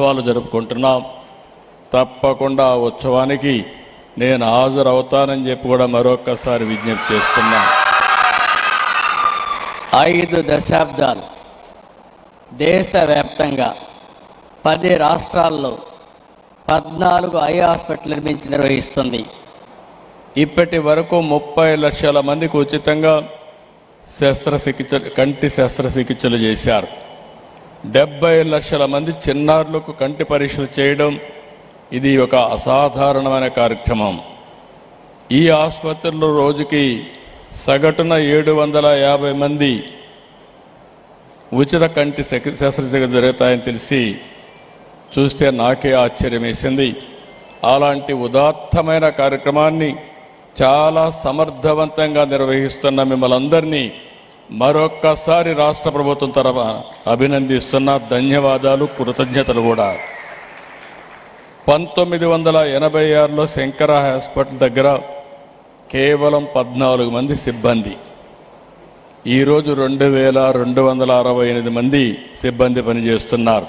ఉత్సవాలు జరుపుకుంటున్నాం. తప్పకుండా ఉత్సవానికి నేను హాజరవుతానని చెప్పి కూడా మరొక్కసారి విజ్ఞప్తి చేస్తున్నా. ఐదు దశాబ్దాలు దేశవ్యాప్తంగా పది రాష్ట్రాల్లో పద్నాలుగు ఐ హాస్పిటల్ నిర్మించి నిర్వహిస్తుంది. ఇప్పటి వరకు ముప్పై లక్షల మందికి ఉచితంగా శస్త్రచికిత్స కంటి శస్త్రచికిత్సలు చేశారు. డెబ్బై లక్షల మంది చిన్నారులకు కంటి పరీక్షలు చేయడం ఇది ఒక అసాధారణమైన కార్యక్రమం. ఈ ఆసుపత్రిలో రోజుకి సగటున ఏడు వందల యాభై మంది ఉచిత కంటి శస్త్రచికిత్స జరుగుతాయని తెలిసి చూస్తే నాకే ఆశ్చర్యం వేసింది అలాంటి ఉదాత్తమైన కార్యక్రమాన్ని చాలా సమర్థవంతంగా నిర్వహిస్తున్న మిమ్మల్ని అందరినీ మరొక్కసారి రాష్ట్ర ప్రభుత్వం తరఫున అభినందిస్తున్న ధన్యవాదాలు కృతజ్ఞతలు కూడా. పంతొమ్మిది వందల ఎనభై ఆరులో శంకర హాస్పిటల్ దగ్గర కేవలం పద్నాలుగు మంది సిబ్బంది. ఈరోజు రెండు వేల రెండు వందల అరవై ఎనిమిది మంది సిబ్బంది పనిచేస్తున్నారు.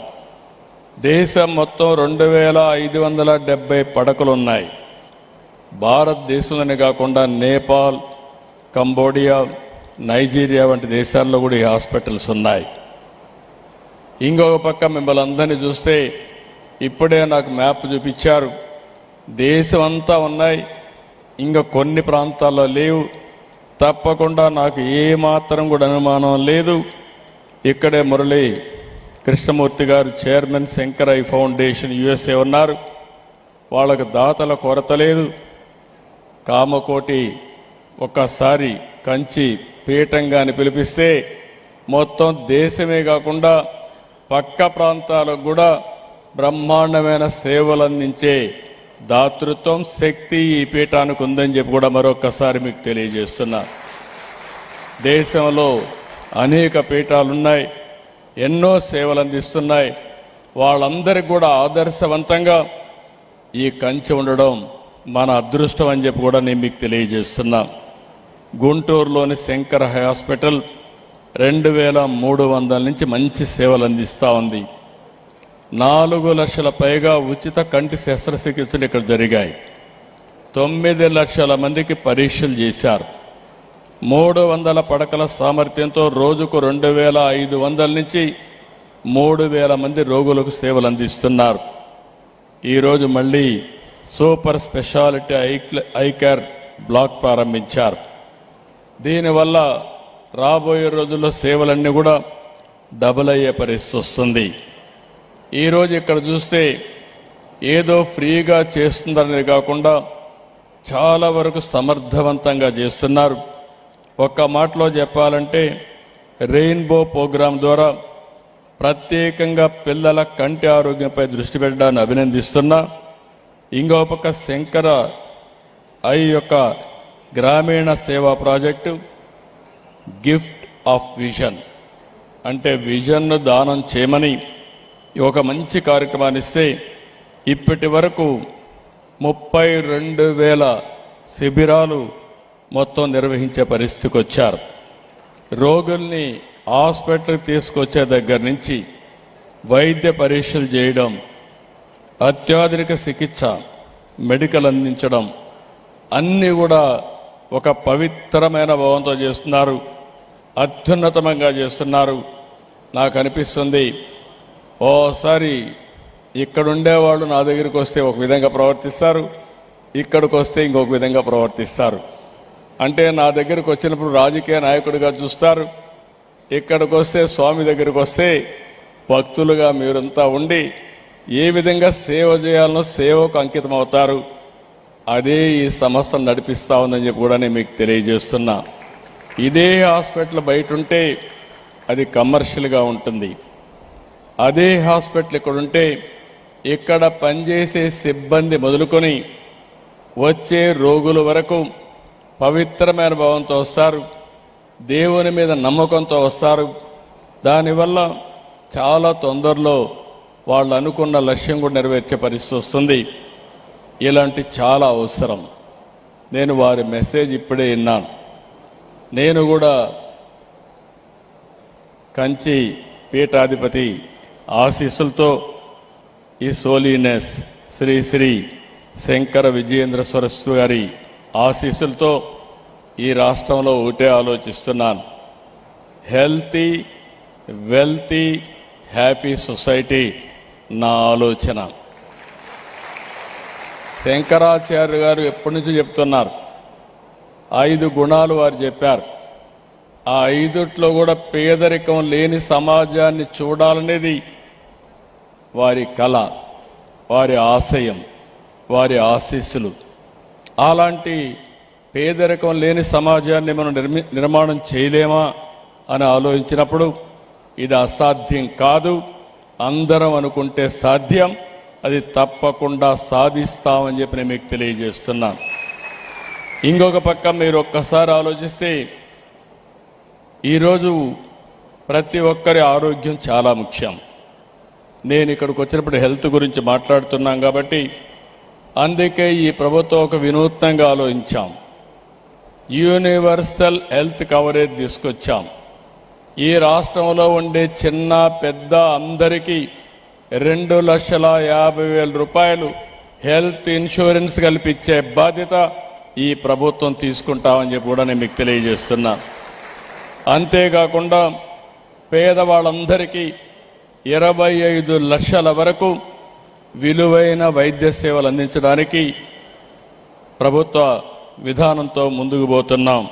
దేశం మొత్తం రెండు వేల ఐదు వందల డెబ్బై పడకలు ఉన్నాయి భారతదేశంలోనే కాకుండా నేపాల్ కంబోడియా నైజీరియా వంటి దేశాల్లో కూడా ఈ హాస్పిటల్స్ ఉన్నాయి. ఇంకొక పక్క మిమ్మల్ని అందరినీ చూస్తే ఇప్పుడే నాకు మ్యాప్ చూపించారు. దేశం అంతా ఉన్నాయి. ఇంకా కొన్ని ప్రాంతాల్లో లేవు. తప్పకుండా నాకు ఏమాత్రం కూడా అనుమానం లేదు. ఇక్కడే మురళి కృష్ణమూర్తి గారు చైర్మన్ శంకరై ఫౌండేషన్ యుఎస్ఏ ఉన్నారు. వాళ్ళకు దాతల కొరత లేదు. కామకోటి ఒక్కసారి కంచి పీఠంగా అని పిలిపిస్తే మొత్తం దేశమే కాకుండా పక్క ప్రాంతాలకు కూడా బ్రహ్మాండమైన సేవలు అందించే దాతృత్వం శక్తి ఈ పీఠానికి ఉందని చెప్పి కూడా మరొకసారి మీకు తెలియజేస్తున్నా. దేశంలో అనేక పీఠాలున్నాయి ఎన్నో సేవలు అందిస్తున్నాయి వాళ్ళందరికీ కూడా ఆదర్శవంతంగా ఈ కంచె ఉండడం మన అదృష్టం అని చెప్పి కూడా నేను మీకు తెలియజేస్తున్నా. గుంటూరులోని శంకర హాస్పిటల్ రెండు వేల మూడు వందల నుంచి మంచి సేవలు అందిస్తూ ఉంది. నాలుగు లక్షల పైగా ఉచిత కంటి శస్త్రచికిత్సలు ఇక్కడ జరిగాయి. తొమ్మిది లక్షల మందికి పరీక్షలు చేశారు. మూడు వందల పడకల సామర్థ్యంతో రోజుకు రెండు వేల ఐదు వందల నుంచి మూడు వేల మంది రోగులకు సేవలు అందిస్తున్నారు. ఈరోజు మళ్ళీ super speciality eye- eye care block ప్రారంభించారు. దీనివల్ల రాబోయే రోజుల్లో సేవలన్నీ కూడా డబుల్ అయ్యే పరిస్థితి వస్తుంది. ఈరోజు ఇక్కడ చూస్తే ఏదో ఫ్రీగా చేస్తుందనేది కాకుండా చాలా వరకు సమర్థవంతంగా చేస్తున్నారు. ఒక్క మాటలో చెప్పాలంటే రెయిన్బో ప్రోగ్రాం ద్వారా ప్రత్యేకంగా పిల్లల కంటి ఆరోగ్యంపై దృష్టి పెట్టడాన్ని అభినందిస్తున్నా. ఇంకో పక్క శంకర ఐ యొక్క గ్రామీణ సేవా ప్రాజెక్టు గిఫ్ట్ ఆఫ్ విజన్. అంటే విజన్ను దానం చేయమని ఒక మంచి కార్యక్రమాన్ని ఇస్తే ఇప్పటి వరకు ముప్పై రెండు వేల శిబిరాలు మొత్తం నిర్వహించే పరిస్థితికి వచ్చారు. రోగుల్ని హాస్పిటల్కి తీసుకొచ్చే దగ్గర నుంచి వైద్య పరీక్షలు చేయడం అత్యాధునిక చికిత్స మెడికల్ అందించడం అన్నీ కూడా ఒక పవిత్రమైన భావంతో చేస్తున్నారు. అత్యున్నతమంగా చేస్తున్నారు. నాకు అనిపిస్తుంది ఓసారి ఇక్కడుండేవాళ్ళు నా దగ్గరికి వస్తే ఒక విధంగా ప్రవర్తిస్తారు ఇక్కడికి వస్తే ఇంకొక విధంగా ప్రవర్తిస్తారు. అంటే నా దగ్గరకు వచ్చినప్పుడు రాజకీయ నాయకుడిగా చూస్తారు ఇక్కడికి వస్తే స్వామి దగ్గరికి వస్తే భక్తులుగా మీరంతా ఉండి ఏ విధంగా సేవ చేయాలనో సేవకు అంకితం అవుతారు అదే ఈ సంస్థను నడిపిస్తా ఉందని చెప్పి కూడా నేను మీకు తెలియజేస్తున్నా. ఇదే హాస్పిటల్ బయట ఉంటే అది కమర్షియల్గా ఉంటుంది. అదే హాస్పిటల్ ఇక్కడ ఉంటే ఇక్కడ పనిచేసే సిబ్బంది మొదలుకొని వచ్చే రోగుల వరకు పవిత్రమైన భావంతో వస్తారు. దేవుని మీద నమ్మకంతో వస్తారు. దానివల్ల చాలా తొందరలో వాళ్ళు అనుకున్న లక్ష్యం కూడా నెరవేర్చే పరిస్థితి వస్తుంది. ఇలాంటి చాలా అవసరం. నేను వారి మెసేజ్ ఇప్పుడే విన్నాను. నేను కూడా కంచి పీఠాధిపతి ఆశీస్సులతో ఈ సోలీనెస్ శ్రీ శ్రీ శంకర విజయేంద్ర సరస్సు గారి ఆశీస్సులతో ఈ రాష్ట్రంలో ఒకటే ఆలోచిస్తున్నాను. హెల్తీ వెల్తీ హ్యాపీ సొసైటీ నా ఆలోచన. శంకరాచార్య గారు ఎప్పటి నుంచో చెప్తున్నారు. ఐదు గుణాలు వారు చెప్పారు. ఆ ఐదుట్లో కూడా పేదరికం లేని సమాజాన్ని చూడాలనేది వారి కళ వారి ఆశయం వారి ఆశీస్సులు. అలాంటి పేదరికం లేని సమాజాన్ని మనం నిర్మి నిర్మాణం చేయలేమా అని ఆలోచించినప్పుడు ఇది అసాధ్యం కాదు. అందరం అనుకుంటే సాధ్యం. అది తప్పకుండా సాధిస్తామని చెప్పి నేను మీకు తెలియజేస్తున్నాను ఇంకొక పక్క మీరు ఒక్కసారి ఆలోచిస్తే ఈరోజు ప్రతి ఒక్కరి ఆరోగ్యం చాలా ముఖ్యం. నేను ఇక్కడికి వచ్చినప్పుడు హెల్త్ గురించి మాట్లాడుతున్నాం కాబట్టి అందుకే ఈ ప్రభుత్వం ఒక వినూత్నంగా ఆలోచించాం. యూనివర్సల్ హెల్త్ కవరేజ్ తీసుకొచ్చాం. ఈ రాష్ట్రంలో ఉండే చిన్న పెద్ద అందరికీ రెండు లక్షల యాభై వేల రూపాయలు హెల్త్ ఇన్సూరెన్స్ కల్పించే బాధ్యత ఈ ప్రభుత్వం తీసుకుంటామని చెప్పి కూడా నేను మీకు తెలియజేస్తున్నా. అంతేకాకుండా పేదవాళ్ళందరికీ ఇరవై ఐదు లక్షల వరకు విలువైన వైద్య సేవలు అందించడానికి ప్రభుత్వ విధానంతో ముందుకు పోతున్నాం.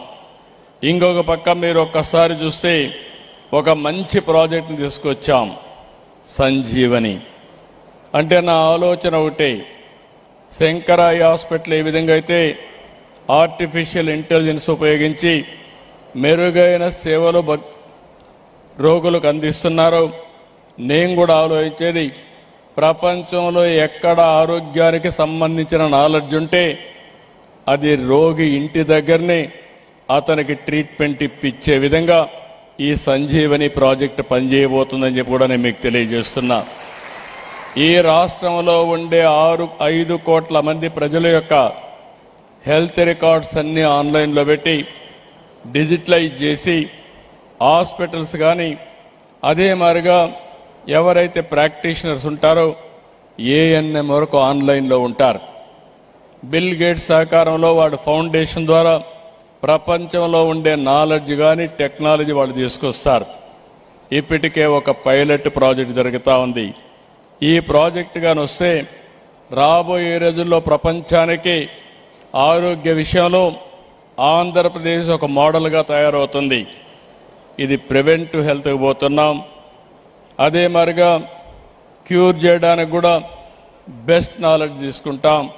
ఇంకొక పక్క మీరు ఒక్కసారి చూస్తే ఒక మంచి ప్రాజెక్ట్ని తీసుకొచ్చాం. సంజీవని. అంటే నా ఆలోచన ఒకటే శంకరాయి హాస్పిటల్ ఏ విధంగా అయితే ఆర్టిఫిషియల్ ఇంటెలిజెన్స్ ఉపయోగించి మెరుగైన సేవలు భక్- రోగులకు అందిస్తున్నారో నేను కూడా ఆలోచించేది ప్రపంచంలో ఎక్కడ ఆరోగ్యానికి సంబంధించిన నాలెడ్జ్ ఉంటే అది రోగి ఇంటి దగ్గరనే అతనికి ట్రీట్మెంట్ ఇప్పించే విధంగా ఈ సంజీవని ప్రాజెక్టు పనిచేయబోతుందని చెప్పి కూడా నేను మీకు తెలియజేస్తున్నా. ఈ రాష్ట్రంలో ఉండే ఆరు ఐదు కోట్ల మంది ప్రజల యొక్క హెల్త్ రికార్డ్స్ అన్నీ ఆన్లైన్లో పెట్టి డిజిటలైజ్ చేసి హాస్పిటల్స్ కానీ అదే మారిగా ఎవరైతే ప్రాక్టీషనర్స్ ఉంటారో ఏఎన్ఎం వరకు ఆన్లైన్లో ఉంటారు. బిల్ గేట్స్ సహకారంలో వాడు ఫౌండేషన్ ద్వారా ప్రపంచంలో ఉండే నాలెడ్జ్ కానీ టెక్నాలజీ వాళ్ళు తీసుకొస్తారు. ఇప్పటికే ఒక పైలట్ ప్రాజెక్ట్ జరుగుతూ ఉంది. ఈ ప్రాజెక్ట్ కానీ వస్తే రాబోయే రోజుల్లో ప్రపంచానికి ఆరోగ్య విషయంలో ఆంధ్రప్రదేశ్ ఒక మోడల్గా తయారవుతుంది. ఇది ప్రివెంట్ హెల్త్కి పోతున్నాం. అదే మరిగా క్యూర్ చేయడానికి కూడా బెస్ట్ నాలెడ్జ్ తీసుకుంటాం.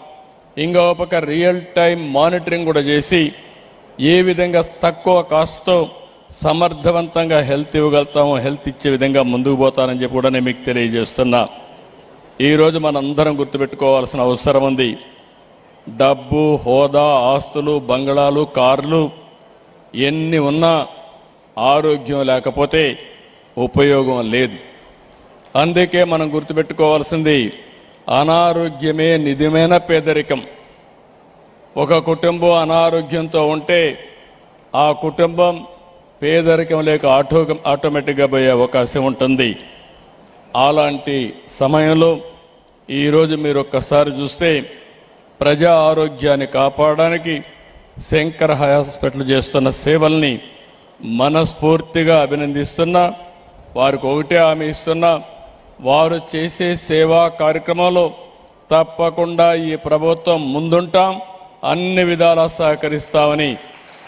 ఇంకా ఒక రియల్ టైం మానిటరింగ్ కూడా చేసి ఏ విధంగా తక్కువ కాస్ట్తో సమర్థవంతంగా హెల్త్ ఇవ్వగలుగుతామో హెల్త్ ఇచ్చే విధంగా ముందుకు పోతానని చెప్పి కూడా నేను మీకు తెలియజేస్తున్నా. ఈరోజు మనందరం గుర్తుపెట్టుకోవాల్సిన అవసరం ఉంది. డబ్బు హోదా ఆస్తులు బంగళాలు కార్లు ఎన్ని ఉన్నా ఆరోగ్యం లేకపోతే ఉపయోగం లేదు. అందుకే మనం గుర్తుపెట్టుకోవాల్సింది అనారోగ్యమే నిజమైన పేదరికం. ఒక కుటుంబం అనారోగ్యంతో ఉంటే ఆ కుటుంబం పేదరికం లేక ఆటో ఆటోమేటిక్గా పోయే అవకాశం ఉంటుంది. అలాంటి సమయంలో ఈరోజు మీరు ఒక్కసారి చూస్తే ప్రజా ఆరోగ్యాన్ని కాపాడడానికి శంకర్ హాస్పిటల్ చేస్తున్న సేవల్ని మనస్ఫూర్తిగా అభినందిస్తున్నా వారికి ఒకటే హామీ ఇస్తున్నా వారు చేసే సేవా కార్యక్రమంలో తప్పకుండా ఈ ప్రభుత్వం ముందుంటాం. అన్ని విధాలా సహకరిస్తామని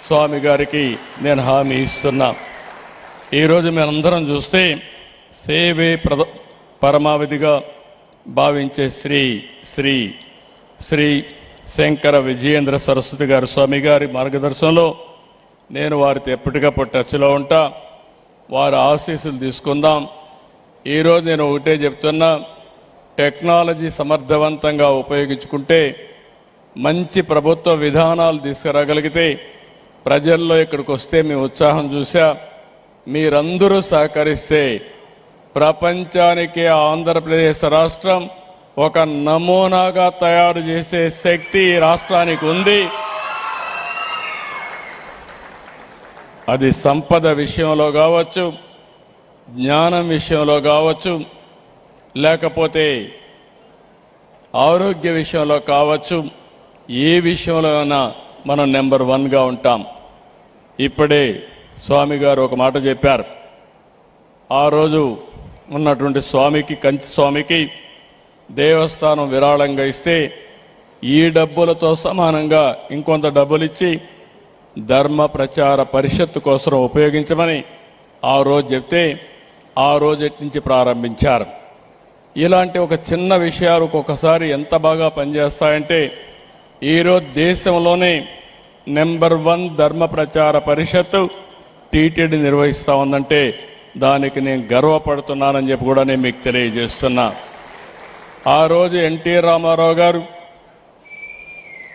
స్వామి గారికి నేను హామీ ఇస్తున్నా. ఈరోజు మేమందరం చూస్తే సేవే ప్రద పరమావధిగా భావించే శ్రీ శ్రీ శ్రీ శంకర విజయేంద్ర సరస్వతి గారి స్వామి గారి మార్గదర్శనంలో నేను వారితో ఎప్పటికప్పుడు టచ్లో ఉంటా. వారి ఆశీస్సులు తీసుకుందాం. ఈరోజు నేను ఒకటే చెప్తున్నా. టెక్నాలజీ సమర్థవంతంగా ఉపయోగించుకుంటే మంచి ప్రభుత్వ విధానాలు తీసుకురాగలిగితే ప్రజల్లో ఇక్కడికి వస్తే మీ ఉత్సాహం చూసా మీరందరూ సహకరిస్తే ప్రపంచానికి ఆంధ్రప్రదేశ్ రాష్ట్రం ఒక నమూనాగా తయారు చేసే శక్తి రాష్ట్రానికి ఉంది. అది సంపద విషయంలో కావచ్చు జ్ఞానం విషయంలో కావచ్చు లేకపోతే ఆరోగ్య విషయంలో కావచ్చు ఏ విషయంలో అయినా మనం నెంబర్ వన్గా ఉంటాం. ఇప్పుడే స్వామి గారు ఒక మాట చెప్పారు. ఆ రోజు ఉన్నటువంటి స్వామికి కంచి స్వామికి దేవస్థానం విరాళంగా ఇస్తే ఈ డబ్బులతో సమానంగా ఇంకొంత డబ్బులు ఇచ్చి ధర్మ ప్రచార పరిషత్తు కోసం ఉపయోగించమని ఆ రోజు చెప్తే ఆ రోజు నుంచి ప్రారంభించారు. ఇలాంటి ఒక చిన్న విషయాలు ఒక్కొక్కసారి ఎంత బాగా పనిచేస్తాయంటే ఈరోజు దేశంలోనే నెంబర్ వన్ ధర్మ ప్రచార పరిషత్తు టీటీడీ నిర్వహిస్తూ ఉందంటే దానికి నేను గర్వపడుతున్నానని చెప్పి కూడా నేను మీకు తెలియజేస్తున్నా. ఆ రోజు ఎన్టీ రామారావు గారు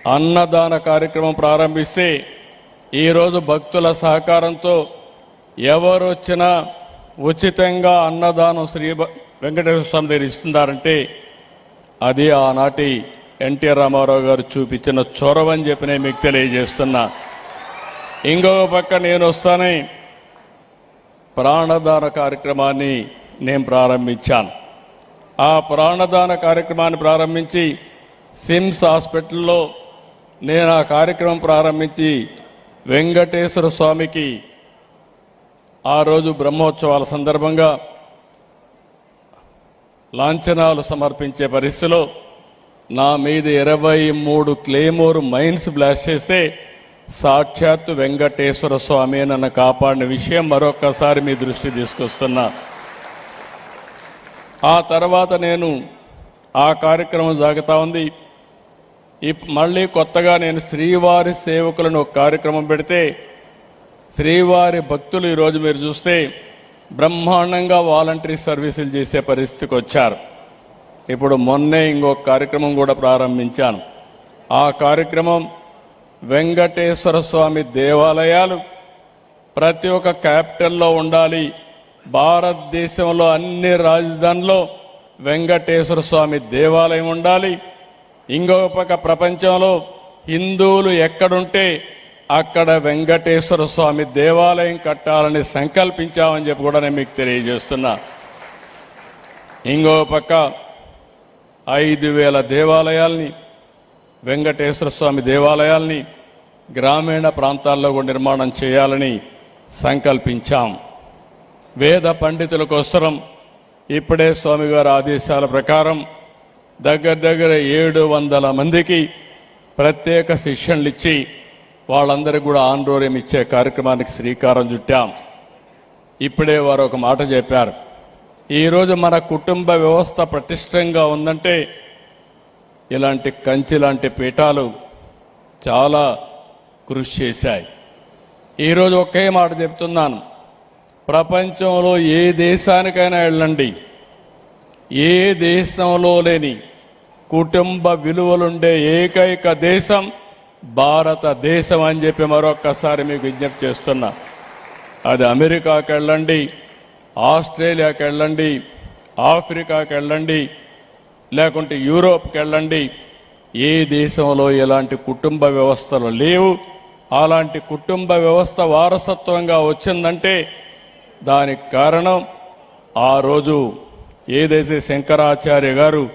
అన్నదాన కార్యక్రమం ప్రారంభిస్తే ఈరోజు భక్తుల సహకారంతో ఎవరు వచ్చినా ఉచితంగా అన్నదానం శ్రీ వెంకటేశ్వర స్వామి దగ్గర ఇస్తున్నారంటే అది ఆనాటి ఎన్టీఆర్ రామారావు గారు చూపించిన చొరవ అని చెప్పి నేను మీకు తెలియజేస్తున్నా. ఇంకొక పక్క నేను వస్తానే ప్రాణదాన కార్యక్రమాన్ని నేను ప్రారంభించాను. ఆ ప్రాణదాన కార్యక్రమాన్ని ప్రారంభించి సిమ్స్ హాస్పిటల్లో నేను ఆ కార్యక్రమం ప్రారంభించి వెంకటేశ్వర స్వామికి ఆ రోజు బ్రహ్మోత్సవాల సందర్భంగా లాంఛనాలు సమర్పించే పరిస్థితిలో నా మీద ఇరవై మూడు క్లేమోర్ మైన్స్ బ్లాస్ట్ చేస్తే సాక్షాత్తు వెంకటేశ్వర స్వామి నన్ను కాపాడిన విషయం మరొక్కసారి మీ దృష్టి తీసుకొస్తున్నా. ఆ తర్వాత నేను ఆ కార్యక్రమం సాగుతా ఉంది. ఇప్- మళ్ళీ కొత్తగా నేను శ్రీవారి సేవకులను ఒక కార్యక్రమం పెడితే శ్రీవారి భక్తులు ఈరోజు మీరు చూస్తే బ్రహ్మాండంగా వాలంటరీ సర్వీసులు చేసే పరిస్థితికి వచ్చారు. ఇప్పుడు మొన్నే ఇంకొక కార్యక్రమం కూడా ప్రారంభించాను. ఆ కార్యక్రమం వెంకటేశ్వర స్వామి దేవాలయాలు ప్రతి ఒక్క క్యాపిటల్లో ఉండాలి. భారతదేశంలో అన్ని రాజధానిలో వెంకటేశ్వర స్వామి దేవాలయం ఉండాలి. ఇంకొక పక్క ప్రపంచంలో హిందువులు ఎక్కడుంటే అక్కడ వెంకటేశ్వర స్వామి దేవాలయం కట్టాలని సంకల్పించామని చెప్పి కూడా నేను మీకు తెలియజేస్తున్నా. ఇంకో పక్క ఐదు వేల దేవాలయాల్ని వెంకటేశ్వర స్వామి దేవాలయాల్ని గ్రామీణ ప్రాంతాల్లో కూడా నిర్మాణం చేయాలని సంకల్పించాం. వేద పండితుల కోసరం ఇప్పుడే స్వామివారి ఆదేశాల ప్రకారం దగ్గర దగ్గర ఏడు వందల మందికి ప్రత్యేక శిక్షణలు ఇచ్చి వాళ్ళందరికీ కూడా ఆందోళన ఇచ్చే కార్యక్రమానికి శ్రీకారం చుట్టాం. ఇప్పుడే వారు ఒక మాట చెప్పారు. ఈరోజు మన కుటుంబ వ్యవస్థ పటిష్టంగా ఉందంటే ఇలాంటి కంచి లాంటి పీఠాలు చాలా కృషి చేశాయి. ఈరోజు ఒకే మాట చెప్తున్నాను. ప్రపంచంలో ఏ దేశానికైనా వెళ్ళండి. ఏ దేశంలో లేని కుటుంబ విలువలుండే ఏకైక దేశం భారతదేశం అని చెప్పి మరొక్కసారి మీకు విజ్ఞప్తి చేస్తున్నా. అది అమెరికాకి వెళ్ళండి. ఆస్ట్రేలియాకి వెళ్ళండి ఆఫ్రికాకి వెళ్ళండి లేకుంటే యూరోప్కి వెళ్ళండి ఏ దేశంలో ఎలాంటి కుటుంబ వ్యవస్థలు లేవు అలాంటి కుటుంబ వ్యవస్థ వారసత్వంగా వచ్చిందంటే దానికి కారణం ఆ రోజు ఏదైతే శంకరాచార్య గారు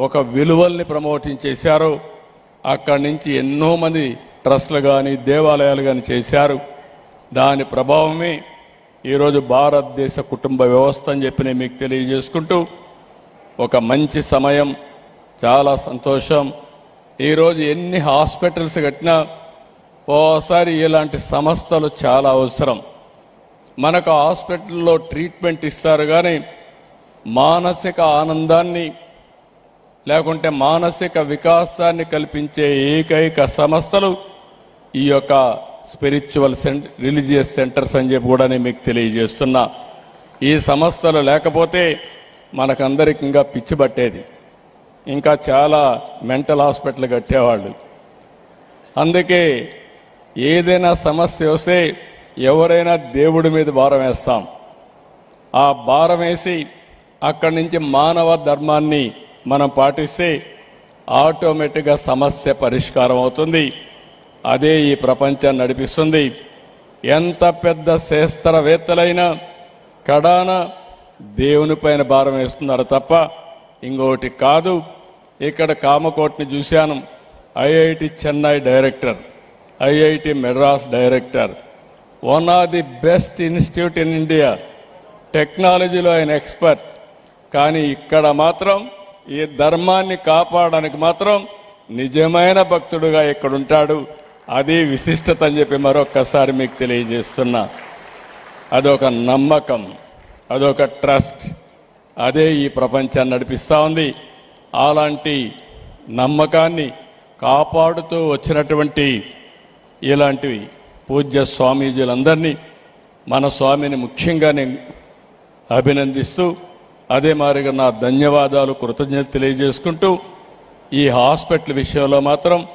ఒక విలువల్ని ప్రమోటింగ్ చేశారో అక్కడి నుంచి ఎన్నో మంది ట్రస్టులు కానీ దేవాలయాలు కానీ చేశారు. దాని ప్రభావమే ఈరోజు భారతదేశ కుటుంబ వ్యవస్థ అని చెప్పి నేను మీకు తెలియజేసుకుంటూ ఒక మంచి సమయం చాలా సంతోషం. ఈరోజు ఎన్ని హాస్పిటల్స్ కట్టినా ఓసారి ఇలాంటి సంస్థలు చాలా అవసరం. మనకు హాస్పిటల్లో ట్రీట్మెంట్ ఇస్తారు కానీ మానసిక ఆనందాన్ని లేకుంటే మానసిక వికాసాన్ని కల్పించే ఏకైక సంస్థలు ఈ యొక్క స్పిరిచువల్ సెంట్ రిలీజియస్ సెంటర్స్ అని చెప్పి కూడా నేను మీకు తెలియజేస్తున్నా. ఈ సంస్థలు లేకపోతే మనకందరికి ఇంకా పిచ్చి పట్టేది. ఇంకా చాలా మెంటల్ హాస్పిటల్ కట్టేవాళ్ళు. అందుకే ఏదైనా సమస్య వస్తే ఎవరైనా దేవుడి మీద భారం వేస్తాం. ఆ భారం వేసి అక్కడి నుంచి మానవ ధర్మాన్ని మనం పాటిస్తే ఆటోమేటిక్గా సమస్య పరిష్కారం అవుతుంది. అదే ఈ ప్రపంచాన్ని నడిపిస్తుంది. ఎంత పెద్ద శాస్త్రవేత్తలైనా కడాన దేవునిపైన భారం వేస్తున్నారు తప్ప ఇంకోటి కాదు. ఇక్కడ కామకోట్ని చూశాను. IIT Chennai director IIT Madras director one of the best institute in India. టెక్నాలజీలో ఆయన ఎక్స్పర్ట్. కానీ ఇక్కడ మాత్రం ఈ ధర్మాన్ని కాపాడడానికి మాత్రం నిజమైన భక్తుడుగా ఇక్కడ ఉంటాడు అది విశిష్టత అని చెప్పి మరొక్కసారి మీకు తెలియజేస్తున్నా. అదొక నమ్మకం అదొక ట్రస్ట్. అదే ఈ ప్రపంచాన్ని నడిపిస్తూ ఉంది. అలాంటి నమ్మకాన్ని కాపాడుతూ వచ్చినటువంటి ఇలాంటివి పూజ్య స్వామీజీలందరినీ మన స్వామిని ముఖ్యంగా నేను అభినందిస్తూ అదే మారిగా నా ధన్యవాదాలు కృతజ్ఞత తెలియజేసుకుంటూ ఈ హాస్పిటల్ విషయంలో మాత్రం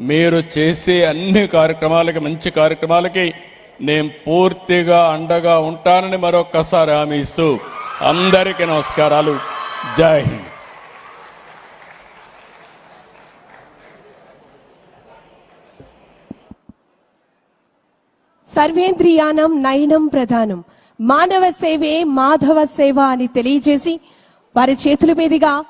మీరు చేసే అన్ని కార్యక్రమాలకి మంచి కార్యక్రమాలకి నేను పూర్తిగా అండగా ఉంటానని మరొక్కసారి హామీ ఇస్తూ అందరికీ నమస్కారాలు. జై హింద్. సర్వేంద్రియానం నయనం ప్రధానం. మానవ సేవే మాధవ సేవ అని తెలియజేసి వారి చేతుల మీదుగా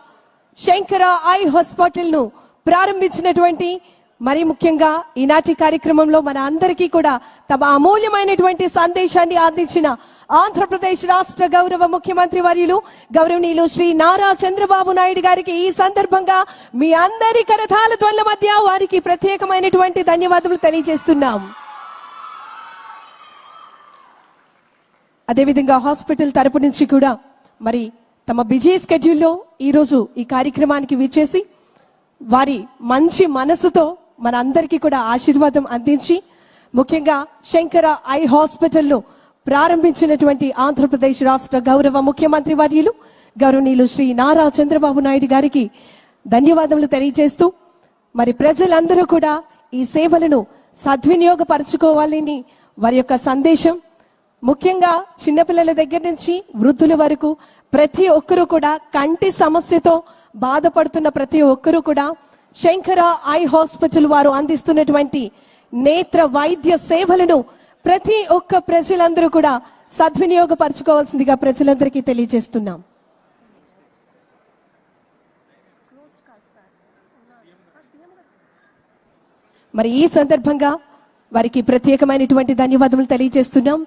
శంకర ఐ హాస్పిటల్ను ప్రారంభించినటువంటి మరి ముఖ్యంగా ఈనాటి కార్యక్రమంలో మన అందరికీ కూడా తమ అమూల్యమైనటువంటి సందేశాన్ని అందించిన ఆంధ్రప్రదేశ్ రాష్ట్ర గౌరవ ముఖ్యమంత్రి వర్యులు గౌరవనీయులు శ్రీ నారా చంద్రబాబు నాయుడు గారికి ఈ సందర్భంగా మీ అందరి కరతాల ధ్వనుల మధ్య వారికి ప్రత్యేకమైనటువంటి ధన్యవాదాలు తెలియజేస్తున్నాం. అదేవిధంగా హాస్పిటల్ తరపు నుంచి కూడా మరి తమ బిజీ స్కెడ్యూల్లో ఈరోజు ఈ కార్యక్రమానికి విచ్చేసి వారి మంచి మనసుతో మన అందరికీ కూడా ఆశీర్వాదం అందించి ముఖ్యంగా శంకర ఐ హాస్పిటల్ను ప్రారంభించినటువంటి ఆంధ్రప్రదేశ్ రాష్ట్ర గౌరవ ముఖ్యమంత్రి వర్యులు గౌరవనీయులు శ్రీ నారా చంద్రబాబు నాయుడు గారికి ధన్యవాదములు తెలియజేస్తూ మరి ప్రజలందరూ కూడా ఈ సేవలను సద్వినియోగపరచుకోవాలని వారి యొక్క సందేశం. ముఖ్యంగా చిన్నపిల్లల దగ్గర నుంచి వృద్ధుల వరకు ప్రతి ఒక్కరూ కూడా కంటి సమస్యతో బాధపడుతున్న ప్రతి ఒక్కరూ కూడా శంకర ఐ హాస్పిటల్ వారు అందిస్తున్నటువంటి నేత్ర వైద్య సేవలను ప్రతి ఒక్క ప్రజలందరూ కూడా సద్వినియోగపరచుకోవాల్సిందిగా ప్రజలందరికీ తెలియజేస్తున్నాం. మరి ఈ సందర్భంగా వారికి ప్రత్యేకమైనటువంటి ధన్యవాదములు తెలియజేస్తున్నాం.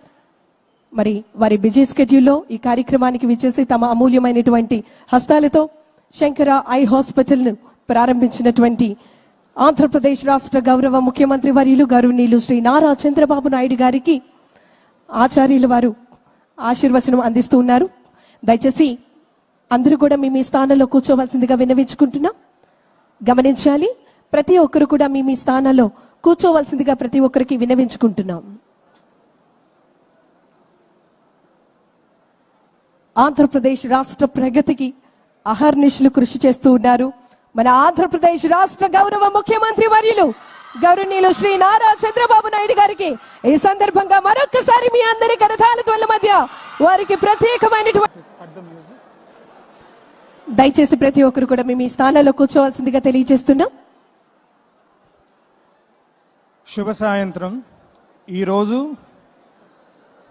మరి వారి బిజీ స్కెడ్యూల్లో ఈ కార్యక్రమానికి విచ్చేసి తమ అమూల్యమైనటువంటి హస్తాలతో శంకర ఐ హాస్పిటల్ను ప్రారంభించినటువంటి ఆంధ్రప్రదేశ్ రాష్ట్ర గౌరవ ముఖ్యమంత్రి వర్యులు గౌరవనీయులు శ్రీ నారా చంద్రబాబు నాయుడు గారికి ఆచార్యులు వారు ఆశీర్వచనం అందిస్తూ ఉన్నారు. దయచేసి అందరూ కూడా మీ మీ స్థానంలో కూర్చోవలసిందిగా విన్నవించుకుంటున్నాం. గమనించాలి ప్రతి ఒక్కరు కూడా మీ మీ స్థానంలో కూర్చోవలసిందిగా ప్రతి ఒక్కరికి విన్నవించుకుంటున్నాం. ఆంధ్రప్రదేశ్ రాష్ట్ర ప్రగతికి అహర్నిశలు కృషి చేస్తూ ఉన్నారు. మన ఆంధ్రప్రదేశ్ రాష్ట్ర గౌరవ ముఖ్యమంత్రి వర్యులు గౌరవనీయులు శ్రీ నారా చంద్రబాబు నాయుడు గారికి ఈ సందర్భంగా మరొక్కసారి మీ అందరి కరతాల ధ్వల మధ్య వారికి ప్రత్యేకమైనటువంటి దయచేసి ప్రతి ఒక్కరు కూడా మేము ఈ స్థానాల్లో కూర్చోవాల్సిందిగా తెలియజేస్తున్నాం. శుభ సాయంత్రం. ఈరోజు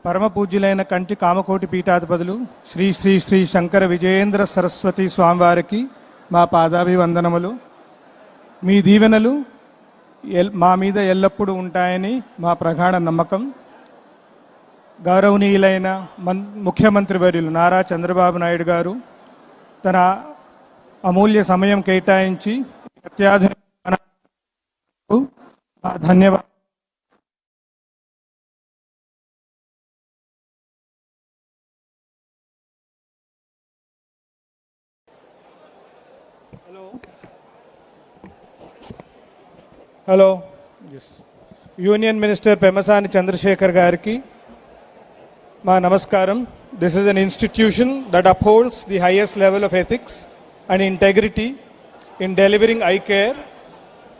పరమ పూజ్యులైన కంటి కామకోటి పీఠాధిపతులు శ్రీ శ్రీ శ్రీ శంకర విజయేంద్ర సరస్వతి స్వామివారికి మా పాదాభివందనములు మీ దీవెనలు మా మీద ఎల్లప్పుడూ ఉంటాయని మా ప్రగాఢ నమ్మకం. గౌరవనీయులైన మన్ ముఖ్యమంత్రి వర్యులు నారా చంద్రబాబు నాయుడు గారు తన అమూల్య సమయం కేటాయించి అత్యాధునిక ధన్యవాదాలు. Hello. Union minister Pemmasani Chandrasekhar గారికి మా నమస్కారం. This is an institution that upholds the highest level of ethics and integrity in delivering eye care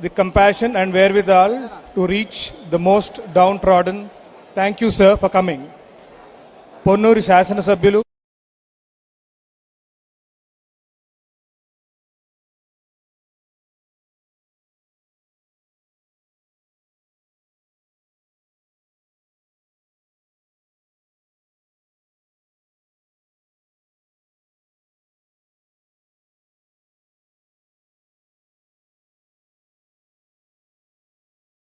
the compassion and wherewithal to reach the most downtrodden thank you sir for coming Ponnuru శాసనసభ్యులు